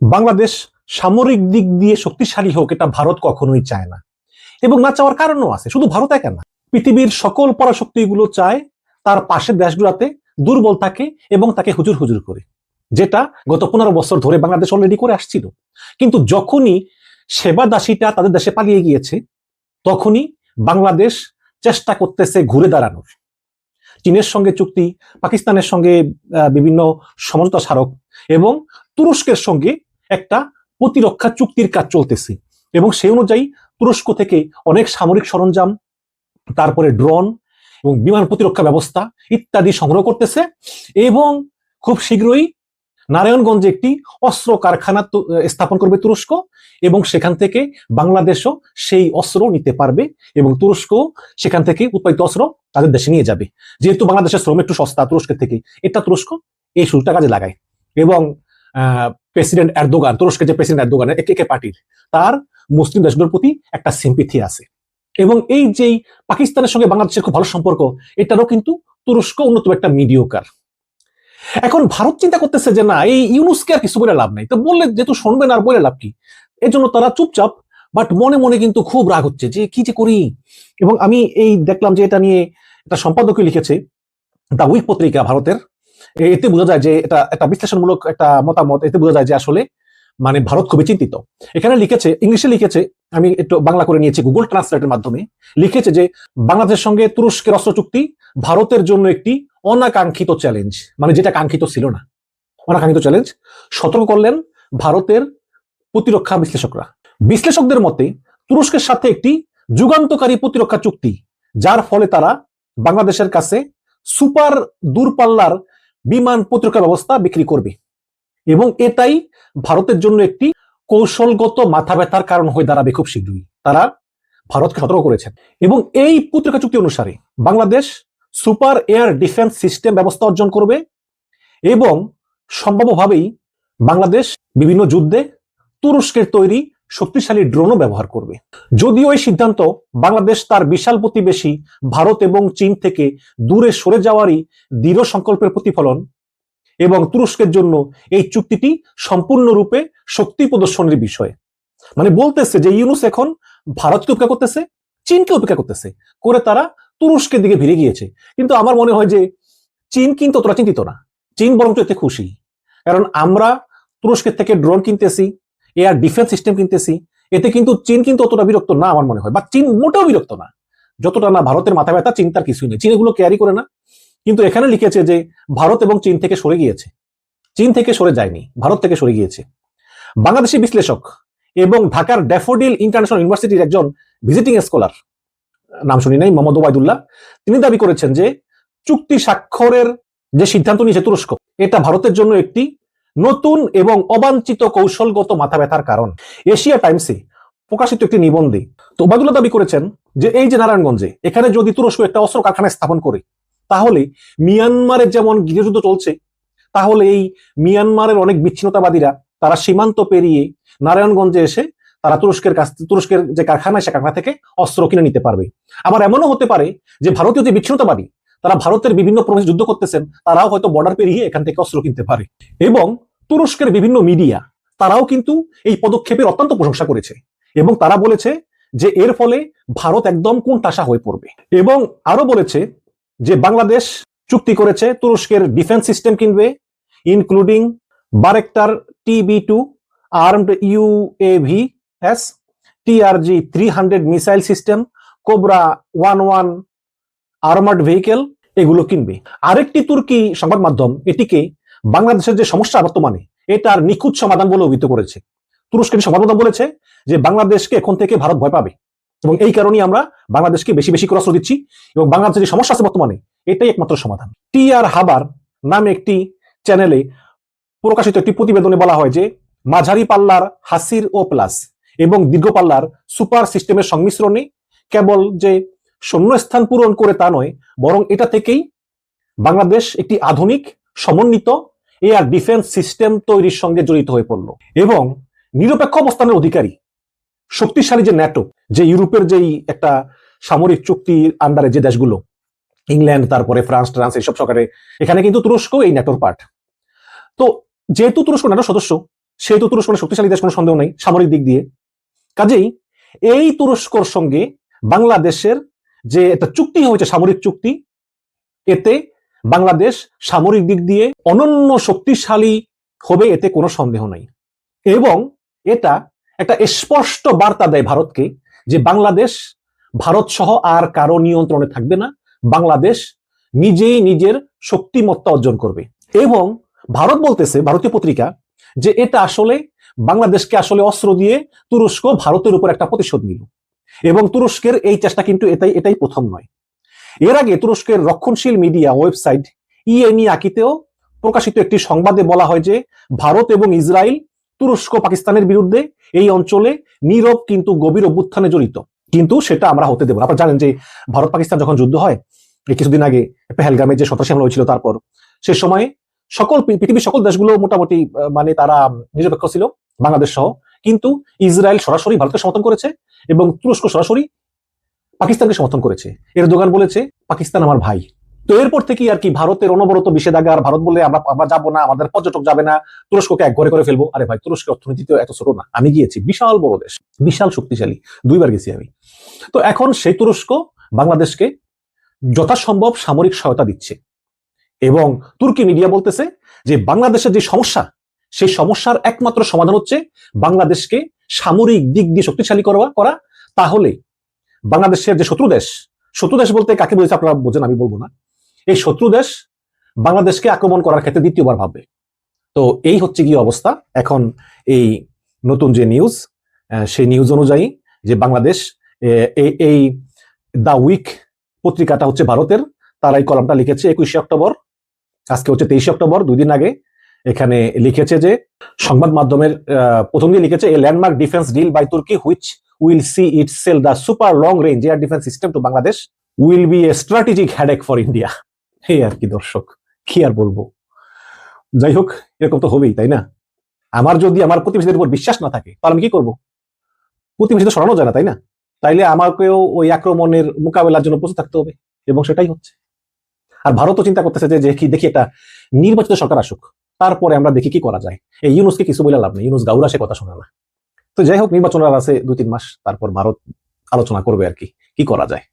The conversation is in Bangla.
বাংলাদেশ সামরিক দিক দিয়ে শক্তিশালী হোক, এটা ভারত কখনোই চায় না। এবং না চাওয়ার কারণও আছে, শুধু ভারত একা না। পৃথিবীর সকল পরাশক্তিগুলো চায় তার পাশের দেশগুলোতে দুর্বল থাকে এবং তাকে হুজুর হুজুর করে, যেটা গত পনেরো বছর ধরে বাংলাদেশ অলরেডি করে আসছিল। কিন্তু যখনই সেবা দাসীটা তাদের দেশে পালিয়ে গিয়েছে, তখনই বাংলাদেশ চেষ্টা করতেছে ঘুরে দাঁড়ানোর। চীনের সঙ্গে চুক্তি, পাকিস্তানের সঙ্গে বিভিন্ন সমঝোতা স্মারক এবং তুরস্কের সঙ্গে একটা প্রতিরক্ষা চুক্তির কাজ চলতেছে। এবং সেই অনুযায়ী তুরস্ক থেকে অনেক সামরিক সরঞ্জাম, তারপরে ড্রোন এবং বিমান প্রতিরক্ষা ব্যবস্থা ইত্যাদি সংগ্রহ করতেছে এবং খুব শীঘ্রই নারায়ণগঞ্জে একটি অস্ত্র কারখানা স্থাপন করবে তুরস্ক এবং সেখান থেকে বাংলাদেশও সেই অস্ত্র নিতে পারবে এবং তুরস্ক সেখান থেকে উৎপাদিত অস্ত্র তাদের দেশে নিয়ে যাবে। যেহেতু বাংলাদেশের শ্রম একটু সস্তা তুরস্কের থেকে, এটা তুরস্ক এই সুযোগটা কাজে লাগায়। এবং প্রেসিডেন্ট এরদোগান, তুরস্কের যে প্রেসিডেন্ট এরদোগান একে কে পার্টির তার মুসলিম দেশগুলোর প্রতি একটা সিম্পিথি আছে। এবং এই যেই পাকিস্তানের সঙ্গে বাংলাদেশের খুব ভালো সম্পর্ক, এটারও কিন্তু তুরস্ক অন্যতম একটা মিডিওকার এখন ভারত চিন্তা করতেছে যে, না, এই ইউনুসকে আর কিছু বলে লাভ নাই। তো বললে যেহেতু শুনবেন আর বলে লাভ কি? এর জন্য তারা চুপচাপ, বাট মনে মনে কিন্তু খুব রাগ হচ্ছে যে, কি যে করি? এবং আমি এই দেখলাম যে, এটা নিয়ে একটা সম্পাদকই লিখেছে দ্য উইক পত্রিকা ভারতের। এতে বোঝা যায় যে এটা একটা বিশ্লেষণমূলক একটা মতামত, এতে বোঝা যায় যে আসলে মানে ভারত খুবই চিন্তিত। এখানে লিখেছে, ইংলিশে লিখেছে, আমি একটু বাংলা করে নিয়েছি গুগল ট্রান্সলেটের মাধ্যমে, লিখেছে যে বাংলাদেশের সঙ্গে তুরস্কের অস্ত্র চুক্তি ভারতের জন্য একটি অনাকাঙ্ক্ষিত চ্যালেঞ্জ মানে যেটা কাঙ্ক্ষিত ছিল না। অনাকাঙ্ক্ষিত চ্যালেঞ্জ সতর্ক করলেন ভারতের প্রতিরক্ষা বিশ্লেষকরা। বিশ্লেষকদের মতে, তুরস্কের সাথে একটি যুগান্তকারী প্রতিরক্ষা চুক্তি, যার ফলে তারা বাংলাদেশের কাছে সুপার দূরপাল্লার বিমান প্রতিরক্ষা ব্যবস্থা বিক্রি করবে। এবং এটাই ভারতের জন্য একটি কৌশলগত মাথা ব্যথার কারণ হয়ে দাঁড়াবে খুব শীঘ্রই। তারা ভারতকে সতর্ক করেছেন। এবং এই প্রতিরক্ষা চুক্তি অনুসারে Bangladesh super air defence system ব্যবস্থা অর্জন করবে এবং সম্ভাব্যভাবেই বাংলাদেশ বিভিন্ন যুদ্ধে তুরস্কের তৈরি শক্তিশালী ড্রোনও ব্যবহার করবে। যদিও এই সিদ্ধান্ত বাংলাদেশ তার বিশাল প্রতিবেশী ভারত এবং চীন থেকে দূরে সরে যাওয়ারই দৃঢ় সংকল্পের প্রতিফলন এবং তুরস্কের জন্য এই চুক্তিটি সম্পূর্ণরূপে শক্তি প্রদর্শনের বিষয়। মানে বলতেছে যে ইউনুস এখন ভারতকে উপেক্ষা করতেছে, চীনকে উপেক্ষা করতেছে, করে তারা তুরস্কের দিকে ভিড়ে গিয়েছে। কিন্তু আমার মনে হয় যে চীন কিন্তু অতটা চিন্তিত না। চীন বরঞ্চ এতে খুশি। কারণ আমরা তুরস্কের থেকে ড্রোন কিনতেছি এয়ার ডিফেন্স সিস্টেম কিনতেছি, এতে কিন্তু চীন কিন্তু অতটা বিরক্ত না আমার মনে হয়, বা চীন মোটেও বিরক্ত না। যতটা না ভারতের মাথা ব্যথা চিন্তার কিছুই নেই। চীন এগুলো ক্যারি করে না। কিন্তু এখানে লিখেছে যে ভারত এবং চীন থেকে সরে গিয়েছে। চীন থেকে সরে যায়নি, ভারত থেকে সরে গিয়েছে। বাংলাদেশি বিশ্লেষক এবং ঢাকার ড্যাফোডিল ইন্টারন্যাশনাল ইউনিভার্সিটির একজন ভিজিটিং স্কলার নাম শুনি নাই, মোহাম্মদ ওবায়দুল্লাহ, তিনি দাবি করেছেন যে চুক্তি স্বাক্ষরের যে সিদ্ধান্ত নিয়েছে তুরস্ক, এটা ভারতের জন্য একটি নতুন এবং অবাঞ্ছিত কৌশলগত মাথা ব্যথার কারণ। এশিয়া টাইমসে প্রকাশিত একটি নিবন্ধে তো ওবায়দুল্লাহ দাবি করেছেন যে, এই যে নারায়ণগঞ্জে এখানে যদি তুরস্ক একটা অস্ত্র কারখানা স্থাপন করে, তাহলে মিয়ানমারের যেমন গৃহযুদ্ধ চলছে, তাহলে এই মিয়ানমারের অনেক বিচ্ছিন্নতাবাদীরা তারা সীমান্ত পেরিয়ে নারায়ণগঞ্জে এসে তারা তুরস্কের কাছ, তুরস্কের যে কারখানা সে কারখানা থেকে অস্ত্র কিনে নিতে পারবে। আবার এমনও হতে পারে যে, ভারতীয় যে বিচ্ছিন্নতাবাদী তারা ভারতের বিভিন্ন প্রদেশে যুদ্ধ করতেছেন, তারাও হয়তো বর্ডার পেরিয়ে এখান থেকে অস্ত্র কিনতে পারে। এবং তুরস্কের বিভিন্ন মিডিয়া তারাও কিন্তু এই পদক্ষেপের অত্যন্ত প্রশংসা করেছে। এবং তারা বলেছে যে এর ফলে ভারত একদম কোন কোণঠাসা হয়ে পড়বে। এবং আরও বলেছে যে বাংলাদেশ চুক্তি করেছে তুরস্কের ডিফেন্স সিস্টেম কিনবে including Bayraktar TB two armed UAV S TRG three hundred missile system Cobra one one armoured vehicle এগুলো কিনবে। আরেকটি তুর্কি সংবাদ মাধ্যম এটিকে বাংলাদেশের যে সমস্যা বর্তমানে, এটার নিখুঁত সমাধান বলে অভিহিত করেছে। তুরস্কের সংবাদ মাধ্যম বলেছে যে বাংলাদেশকে এখন থেকে ভারত ভয় পাবে এবং এই কারণেই আমরা বাংলাদেশকে বেশি বেশি করে দিচ্ছি এবং বাংলাদেশের যে সমস্যা আছে বর্তমানে, এটাই একমাত্র সমাধান। টি আর হাবার নামে একটি চ্যানেলে প্রকাশিত একটি প্রতিবেদনে বলা হয় যে, মাঝারি পাল্লার হাসির ও প্লাস এবং দীর্ঘ পাল্লার সুপার সিস্টেমের সংমিশ্রণে কেবল যে শূন্যস্থান পূরণ করে তা নয়, বরং এটা থেকেই বাংলাদেশ একটি আধুনিক, সমন্বিত এয়ার ডিফেন্স সিস্টেম তৈরির সঙ্গে জড়িত হয়ে পড়ল। এবং নিরপেক্ষ অবস্থানের অধিকারী, শক্তিশালী যে ন্যাটো, যে ইউরোপের যেই একটা সামরিক চুক্তির আন্ডারে যে দেশগুলো, ইংল্যান্ড, তারপরে ফ্রান্স, ট্রান্স, এইসব সরকারে, এখানে কিন্তু তুরস্ক এই ন্যাটোর পার্ট। তো যেহেতু তুরস্ক ন্যাটো সদস্য, সেহেতু তুরস্ক শক্তিশালী, দেশ কোনো সন্দেহ নেই, সামরিক দিক দিয়ে। কাজেই এই তুরস্কর সঙ্গে বাংলাদেশের যে একটা চুক্তি হয়েছে, সামরিক চুক্তি। এতে বাংলাদেশ সামরিক দিক দিয়ে অনন্য শক্তিশালী হবে, এতে কোনো সন্দেহ নাই। এবং এটা একটা স্পষ্ট বার্তা দেয় ভারতকে যে বাংলাদেশ, ভারত সহ আর কারও নিয়ন্ত্রণে থাকবে না। বাংলাদেশ নিজেই নিজের শক্তিমত্তা অর্জন করবে। এবং ভারত বলতেছে, ভারতীয় পত্রিকা, যে এটা আসলে বাংলাদেশকে আসলে অস্ত্র দিয়ে তুরস্ক ভারতের উপর একটা প্রতিশোধ নিল। এবং তুরস্কের এই চেষ্টা কিন্তু এটাই এটাই প্রথম নয়। এর আগে তুরস্কের রক্ষণশীল মিডিয়া ওয়েবসাইট ইএনই আকিতেও প্রকাশিত একটি সংবাদে বলা হয় যে, ভারত এবং ইসরায়েল তুরস্ক পাকিস্তানের বিরুদ্ধে এই অঞ্চলে নীরব কিন্তু গভীর অভ্যুত্থানে জড়িত। কিন্তু সেটা আমরা হতে দেবো আপনারা জানেন যে ভারত পাকিস্তান যখন যুদ্ধ হয়, এই কিছুদিন আগে পেহেলগামে যে সন্ত্রাসী হামলা হয়েছিল তারপর, সে সময় সকল পৃথিবীর সকল দেশগুলো মোটামুটি মানে তারা নিরপেক্ষ ছিল, বাংলাদেশ সহ। কিন্তু ইসরায়েল সরাসরি ভারতকে সমর্থন করেছে এবং তুরস্ক সরাসরি পাকিস্তানকে সমর্থন করেছে। এর দোকান বলেছে, পাকিস্তান আমার ভাই। তো এরপর থেকে আর কি ভারতের অনবরত নিষেধাজ্ঞা আর ভারত বলে আমরা আমরা যাব না, আমাদের পর্যটক যাবে না, তুরস্ককে এক ঘরে করে ফেলব। আরে ভাই, তুরস্কের অর্থনীতি তো এত ছোট না। আমি গিয়েছি, বিশাল বড় দেশ, বিশাল শক্তিশালী, দুইবার গেছি আমি। তো এখন সেই তুরস্ক বাংলাদেশকে যথাসম্ভব সামরিক সহায়তা দিচ্ছে। এবং তুর্কি মিডিয়া বলতেছে যে, বাংলাদেশের যে সমস্যা সেই সমস্যার একমাত্র সমাধান হচ্ছে বাংলাদেশকে সামরিক দিক দিয়ে শক্তিশালী করা করা। তাহলে বাংলাদেশের যে শত্রু দেশ শত্রু দেশ বলতে কাকে বলেছে আপনারা বোঝেন, আমি বলব না। এই শত্রু দেশ বাংলাদেশকে আক্রমণ করার ক্ষেত্রে দ্বিতীয়বার ভাববে। তো এই হচ্ছে কি অবস্থা। এখন এই নতুন যে নিউজ সেই নিউজ অনুযায়ী যে বাংলাদেশ এই এই দা উইক পত্রিকাটা হচ্ছে ভারতের। তারা এই কলামটা লিখেছে একুশে অক্টোবর। আজকে হচ্ছে তেইশে অক্টোবর, দুই দিন আগে। এখানে লিখেছে যে, সংবাদ মাধ্যমের প্রথম দিয়ে লিখেছে a landmark defence deal by Turkey which will see it sell the super long range air defence system to Bangladesh will be a strategic headache for India এই আর কি দর্শক, কি আর বলব? যাই হোক, এরকম তো হবেই, তাই না? আমার যদি আমার প্রতিবেশীদের উপর বিশ্বাস না থাকে, তাহলে আমি কি করব? প্রতিবেশী তো সরানো যায় না, তাই না? তাইলে আমাকেও ওই আক্রমণের মোকাবেলার জন্য প্রস্তুত থাকতে হবে, এবং সেটাই হচ্ছে। আর ভারতও চিন্তা করতেছে যে দেখি দেখি একটা নির্বাচিত সরকার আসুক। তারপরে আমরা দেখি কি করা যায়। এই ইউনুসকে কিছু বলে লাভ নেই। ইউনুস গাউরা সে কথা শোনা না। তো যাই হোক নির্বাচন আর আছে দুই তিন মাস তারপর ভারত আলোচনা করবে আর কি। কি করা যায়?